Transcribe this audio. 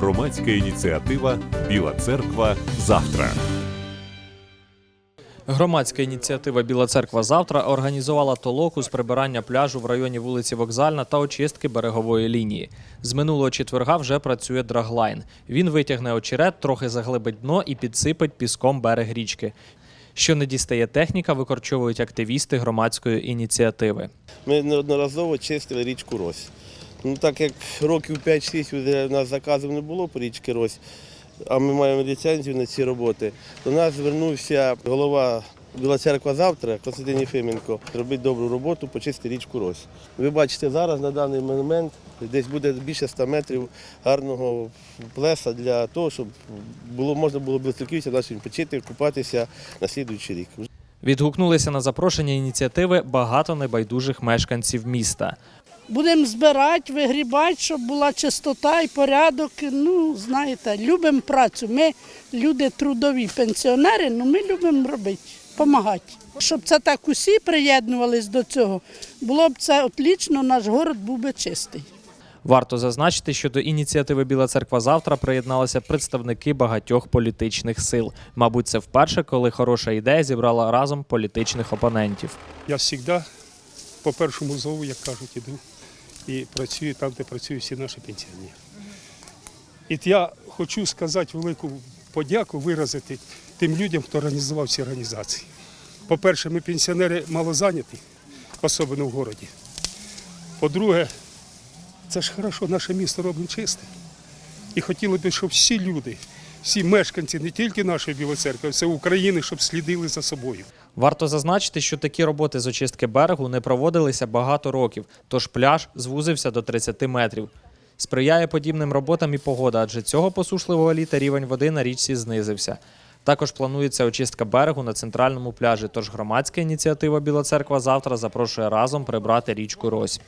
Громадська ініціатива Біла церква завтра. Громадська ініціатива Біла церква завтра організувала толоку з прибирання пляжу в районі вулиці Вокзальна та очистки берегової лінії. З минулого четверга вже працює драглайн. Він витягне очерет, трохи заглибить дно і підсипить піском берег річки. Що не дістає техніка, викорчовують активісти громадської ініціативи. Ми неодноразово чистили річку Рось. Ну, так як років 5-6 вже у нас заказів не було по річці Рось, а ми маємо ліцензію на ці роботи, до нас звернувся голова Біла церква завтра, Константин Єфименко, робить добру роботу, почистити річку Рось. Ви бачите, зараз на даний момент десь буде більше 100 метрів гарного плеса для того, щоб було, можна було близьківця нашим почити, купатися на слідуючий рік. Відгукнулися на запрошення ініціативи багато небайдужих мешканців міста. Будемо збирати, вигрібати, щоб була чистота і порядок. Ну, знаєте, любимо працю. Ми люди трудові пенсіонери, але ми любимо робити, допомагати. Щоб це так усі приєднувались до цього, було б це отлічно, наш город був би чистий. Варто зазначити, що до ініціативи Біла церква завтра приєдналися представники багатьох політичних сил. Мабуть, це вперше, коли хороша ідея зібрала разом політичних опонентів. Я завжди по першому зову, як кажуть, іду і працюю там, де працюють всі наші пенсіонери. І я хочу сказати велику подяку виразити тим людям, хто організував ці організації. По-перше, ми пенсіонери мало зайняті, особливо в городі. По-друге, це ж хорошо, наше місто робимо чисте. І хотіли б, щоб всі люди, всі мешканці, не тільки нашої Білої церкви, а все України, щоб слідили за собою. Варто зазначити, що такі роботи з очистки берегу не проводилися багато років, тож пляж звузився до 30 метрів. Сприяє подібним роботам і погода, адже цього посушливого літа рівень води на річці знизився. Також планується очистка берегу на центральному пляжі, тож громадська ініціатива Біла церква завтра запрошує разом прибрати річку Рось.